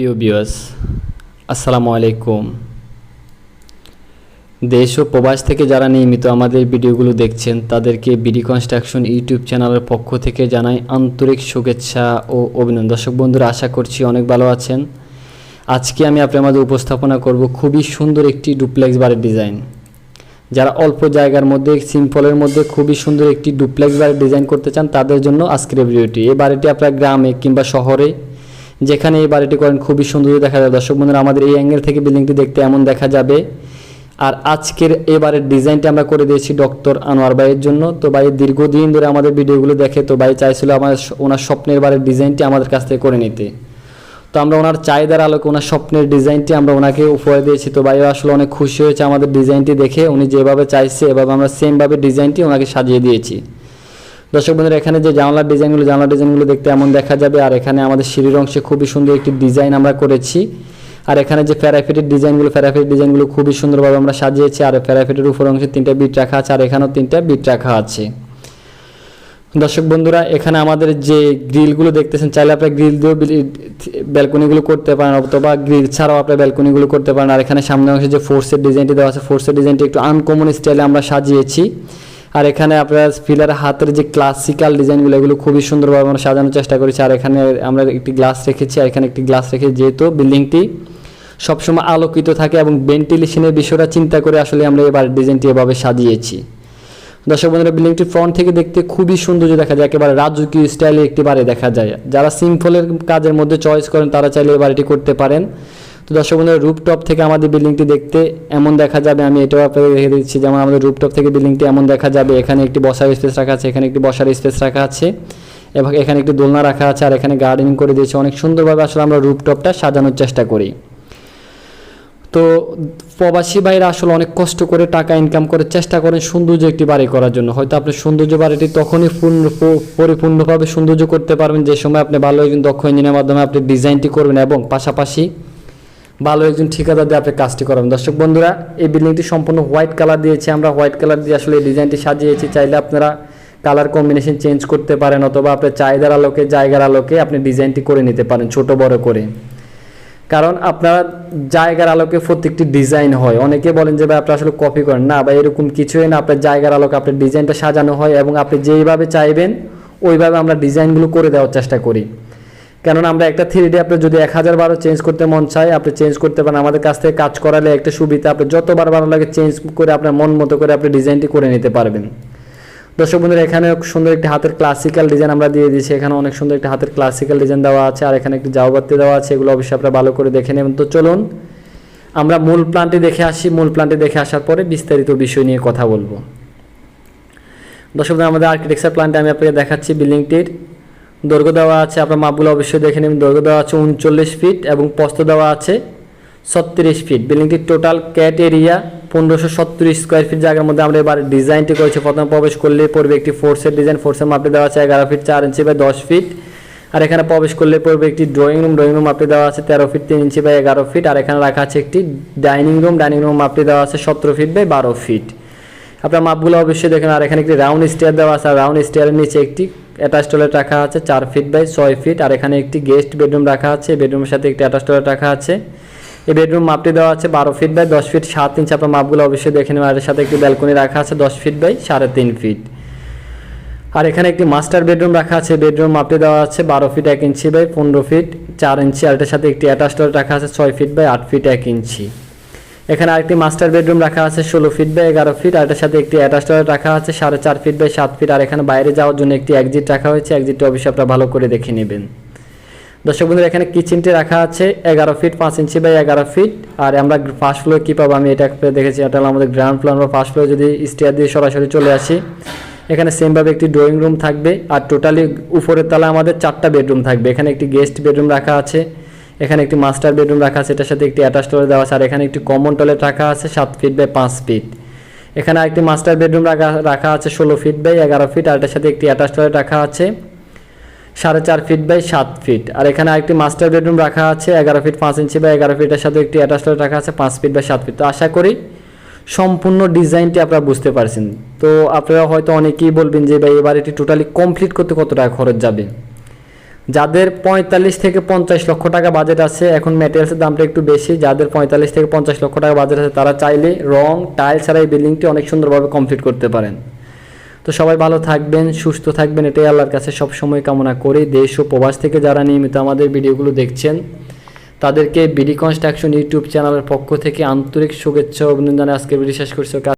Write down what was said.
প্রিয় বিয়স আসসালামু আলাইকুম। দেশ ও প্রবাস থেকে যারা নিয়মিত আমাদের ভিডিওগুলো দেখছেন, তাদেরকে বিডি কনস্ট্রাকশন ইউটিউব চ্যানেলের পক্ষ থেকে জানাই আন্তরিক শুভেচ্ছা ও অভিনন্দন। দর্শক বন্ধুরা, আশা করছি অনেক ভালো আছেন। আজকে আমি আপনার মাঝে উপস্থাপনা করব খুবই সুন্দর একটি ডুপ্লেক্স বাড়ির ডিজাইন। যারা অল্প জায়গার মধ্যে, সিম্পলের মধ্যে খুবই সুন্দর একটি ডুপ্লেক্স বাড়ির ডিজাইন করতে চান, তাদের জন্য আজকের ভিডিওটি। এই বাড়িটি আপনার গ্রামে কিংবা শহরে যেখানে এই বাড়িটি করেন, খুবই সুন্দর দেখা যাবে দর্শক বন্ধুরা, আমাদের এই অ্যাঙ্গেল থেকে বিল্ডিংটি দেখতে এমন দেখা যাবে। আর আজকের এবারের ডিজাইনটি আমরা করে দিয়েছি ডক্টর আনোয়ার ভাইয়ের জন্য। তো ভাই, দীর্ঘদিন ধরে আমাদের ভিডিওগুলো দেখে, তো ভাই চাইছিল আমার ওনার স্বপ্নের বাড়ির ডিজাইনটি আমাদের কাছ থেকে করে নিতে। তো আমরা ওনার চাহিদার আলোকে ওনার স্বপ্নের ডিজাইনটি আমরা ওনাকে উপহার দিয়েছি। তো ভাইও আসলে অনেক খুশি হয়েছে আমাদের ডিজাইনটি দেখে। উনি যেভাবে চাইছে, এভাবে আমরা সেমভাবে ডিজাইনটি ওনাকে সাজিয়ে দিয়েছি। দর্শক বন্ধুরা, এখানে যে জানলার ডিজাইনগুলো জানলার ডিজাইনগুলো দেখতে এমন দেখা যাবে। আর এখানে আমাদের সিঁড়ির অংশে খুবই সুন্দর একটি ডিজাইন আমরা করেছি। আর এখানে যে প্যারাফিটের ডিজাইনগুলো প্যারাফিটের ডিজাইনগুলো খুবই সুন্দরভাবে আমরা সাজিয়েছি। আর প্যারাফিটের উপর অংশে তিনটা বিট রাখা আছে, আর এখানেও তিনটা বিট রাখা আছে। দর্শক বন্ধুরা, এখানে আমাদের যে গ্রিলগুলো দেখতেছেন, চাইলে আপনার গ্রিল দিয়েও ব্যালকনিগুলো করতে পারেন, অথবা গ্রিল ছাড়াও আপনার ব্যালকনিগুলো করতে পারেন। আর এখানে সামনে অংশে যে ফোর্সের ডিজাইনটি দেওয়া আছে ফোর্সের ডিজাইনটি একটু আনকমন স্টাইলে আমরা সাজিয়েছি। আর এখানে আপনার ফিলার হাতের যে ক্লাসিক্যাল ডিজাইনগুলো এগুলো খুবই সুন্দরভাবে আমরা সাজানোর চেষ্টা করেছি। আর এখানে আমরা একটি গ্লাস রেখেছি, আর এখানে একটি গ্লাস রেখে যেহেতু বিল্ডিংটি সবসময় আলোকিত থাকে এবং ভেন্টিলেশনের বিষয়টা চিন্তা করে আসলে আমরা এবার ডিজাইনটি এভাবে সাজিয়েছি। দর্শক বন্ধুরা বিল্ডিংটি ফ্রন্ট থেকে দেখতে খুবই সৌন্দর্য দেখা যায়, একেবারে রাজকীয় স্টাইলে একটি বাড়ি দেখা যায়। যারা সিম্পলের কাজের মধ্যে চয়েস করেন, তারা চাইলে এই বাড়িটি করতে পারেন। তো দর্শক বন্ধুরা রুপটপ থেকে আমাদের বিল্ডিংটি দেখতে এমন দেখা যাবে। আমি এটাও আপনাদের দেখে দিচ্ছি, যেমন আমাদের রুপটপ থেকে বিল্ডিংটি এমন দেখা যাবে। এখানে একটি বসার স্পেস রাখা আছে, এখানে একটি বসার স্পেস রাখা আছে, এবং এখানে একটি দোলনা রাখা আছে, আর এখানে গার্ডেনিং করে দিয়েছে। অনেক সুন্দরভাবে আসলে আমরা রুপটপটা সাজানোর চেষ্টা করি। তো প্রবাসী ভাইরা আসলে অনেক কষ্ট করে টাকা ইনকাম করে চেষ্টা করেন সৌন্দর্য একটি বাড়ি করার জন্য। হয়তো আপনি সৌন্দর্য বাড়িটি তখনই পূর্ণ, পরিপূর্ণভাবে সৌন্দর্য করতে পারবেন যে সময় আপনি ভালো একজন দক্ষ ইঞ্জিনিয়ার মাধ্যমে আপনি ডিজাইনটি করবেন, এবং পাশাপাশি ভালো একজন ঠিকাদার দিয়ে আপনি কাজটি করাবেন দর্শক বন্ধুরা, এই বিল্ডিংটি সম্পূর্ণ হোয়াইট কালার দিয়েছি। আমরা হোয়াইট কালার দিয়ে আসলে এই ডিজাইনটি সাজিয়েছি। চাইলে আপনারা কালার কম্বিনেশন চেঞ্জ করতে পারেন অথবা আপনার চাহিদার আলোকে, জায়গার আলোকে আপনি ডিজাইনটি করে নিতে পারেন, ছোট বড় করে। কারণ আপনার জায়গার আলোকে প্রত্যেকটি ডিজাইন হয়। অনেকে বলেন যে, ভাই, আপনি আসলে কপি করেন। না বা এরকম কিছুই না। আপনার জায়গার আলোকে আপনার ডিজাইনটা সাজানো হয় এবং আপনি যেইভাবে চাইবেন, ওইভাবে আমরা ডিজাইনগুলো করে দেওয়ার চেষ্টা করি। কেননা আমরা একটা থ্রি ডি আপনি যদি এক হাজার বারো চেঞ্জ করতে মন চায়, আপনি চেঞ্জ করতে পারেন। আমাদের কাছ থেকে কাজ করালে একটা সুবিধা, আপনি যতবার ভালো লাগে চেঞ্জ করে আপনার মন মতো করে আপনি ডিজাইনটি করে নিতে পারবেন। দর্শক বন্ধুরা এখানে সুন্দর একটি হাতের ক্লাসিক্যাল ডিজাইন আমরা দিয়ে দিয়েছি। এখানে অনেক সুন্দর একটি হাতের ক্লাসিক্যাল ডিজাইন দেওয়া আছে, আর এখানে একটি জাওবাতি দেওয়া আছে। এগুলো অবশ্যই আপনারা ভালো করে দেখে নেবেন। তো চলুন, আমরা মূল প্ল্যানটি দেখে আসি। মূল প্ল্যানটি দেখে আসার পরে বিস্তারিত বিষয় নিয়ে কথা বলব। দর্শক আমাদের আর্কিটেকচার প্ল্যানটি আমি আপনাকে দেখাচ্ছি। বিল্ডিংটির দৈর্ঘ্য দেওয়া আছে, আপনার মাপগুলো অবশ্যই দেখে নেবেন। দৈর্ঘ্য দেওয়া আছে উনচল্লিশ ফিট এবং প্রস্থ দেওয়া আছে ছত্রিশ ফিট বিল্ডিংটির টোটাল ক্যাট এরিয়া পনেরোশো সত্তর স্কোয়ার ফিট জায়গার মধ্যে আমরা এবার ডিজাইনটি করেছি। প্রথমে প্রবেশ করলে পড়বে একটি ফোর্সের ডিজাইন ফোর্সের মাপে দেওয়া আছে এগারো ফিট চার ইঞ্চি বাই দশ ফিট আর এখানে প্রবেশ করলে পড়বে একটি ড্রয়িং রুম ড্রয়িং রুম মাপটি দেওয়া আছে তেরো ফিট তিন ইঞ্চি বাই এগারো ফিট আর এখানে রাখা আছে একটি ডাইনিং রুম ডাইনিং রুম মাপটি দেওয়া আছে সতেরো ফিট বাই বারো ফিট আপনার মাপগুলো অবশ্যই দেখেন আর এখানে একটি রাউন্ড স্টেয়ার দেওয়া আছে। আর রাউন্ড স্টেয়ারের নিচে একটি অ্যাটাচ টয়লেট রাখা আছে চার ফিট বাই ছয় ফিট আর এখানে একটি গেস্ট বেডরুম রাখা আছে। বেডরুমের সাথে একটি অ্যাটাচ টয়লেট রাখা আছে। এই বেডরুম মাপটি দেওয়া আছে বারো ফিট বাই দশ ফিট সাত ইঞ্চ আপনার মাপগুলো অবশ্যই দেখে নেবেন। আর এর সাথে একটি ব্যালকনি রাখা আছে দশ ফিট বাই সাড়ে তিন ফিট আর এখানে একটি মাস্টার বেডরুম রাখা আছে। বেডরুম মাপটি দেওয়া আছে বারো ফিট এক ইঞ্চি বাই পনেরো ফিট চার ইঞ্চি আর এটার সাথে একটি অ্যাটাচ টয়লেট রাখা আছে ছয় ফিট বাই আট ফিট এক ইঞ্চি এখানে আরেকটি মাস্টার বেডরুম রাখা আছে, ষোলো ফিট বাই এগারো ফিট আর এটার সাথে একটি অ্যাটাচ টয়লেট রাখা আছে, সাড়ে চার ফিট বাই সাত ফিট আর এখানে বাইরে যাওয়ার জন্য একটি এক্সিট রাখা হয়েছে এক্সিটটা অবশ্যই আপনারা ভালো করে দেখে নেবেন। দর্শক বন্ধুরা, এখানে কিচেনটি রাখা আছে, এগারো ফিট পাঁচ ইঞ্চি বাই এগারো ফিট আর আমরা ফার্স্ট ফ্লোর কী পাবো আমি এটা দেখেছি, এটা আমাদের গ্রাউন্ড ফ্লোর আমরা ফার্স্ট ফ্লোর যদি স্টেয়ার দিয়ে সরাসরি চলে আসি, এখানে সেমভাবে একটি ড্রয়িং রুম থাকবে, আর টোটালি উপরের তলা আমাদের চারটা বেডরুম থাকবে, এখানে একটি গেস্ট বেডরুম রাখা আছে এখানে একটি মাস্টার বেডরুম রাখা আছে, এটার সাথে একটি অ্যাটাচ টয়লেট দেওয়া আছে, আর এখানে একটি কমন টয়লেট রাখা আছে, সাত ফিট বাই পাঁচ ফিট এখানে আরেকটি মাস্টার বেডরুম রাখা রাখা আছে, ষোলো ফিট বাই এগারো ফিট আর এটার সাথে একটি অ্যাটাচ টয়লেট রাখা আছে, সাড়ে চার ফিট বাই সাত ফিট আর এখানে আরেকটি মাস্টার বেডরুম রাখা আছে, এগারো ফিট পাঁচ ইঞ্চি বা এগারো ফিটের সাথে একটি অ্যাটাচ টয়লেট রাখা আছে, পাঁচ ফিট বা সাত ফিট তো আশা করি সম্পূর্ণ ডিজাইনটি আপনারা বুঝতে পারছেন। তো আপনারা হয়তো অনেকেই বলবেন যে ভাই, এবার বাড়িটি টোটালি কমপ্লিট করতে কত টাকা খরচ যাবে? যাদের পঁয়তাল্লিশ থেকে পঞ্চাশ লক্ষ টাকা বাজেট আছে, এখন ম্যাটেরিয়ালসের দামটা একটু বেশি, যাদের পঁয়তাল্লিশ থেকে পঞ্চাশ লক্ষ টাকা বাজেট আছে, তারা চাইলে রং টাইল ছাড়া এই বিল্ডিংটি অনেক সুন্দরভাবে কমপ্লিট করতে পারেন। তো সবাই ভালো থাকবেন, সুস্থ থাকবেন, এটাই আল্লাহর কাছে সব সময় কামনা করি। দেশ ও প্রবাস থেকে যারা নিয়মিত আমাদের ভিডিওগুলো দেখছেন, তাদেরকে বিডি কনস্ট্রাকশন ইউটিউব চ্যানেলের পক্ষ থেকে আন্তরিক শুভেচ্ছা অভিনন্দনে। আজকের ভিডিও শেষ করছি।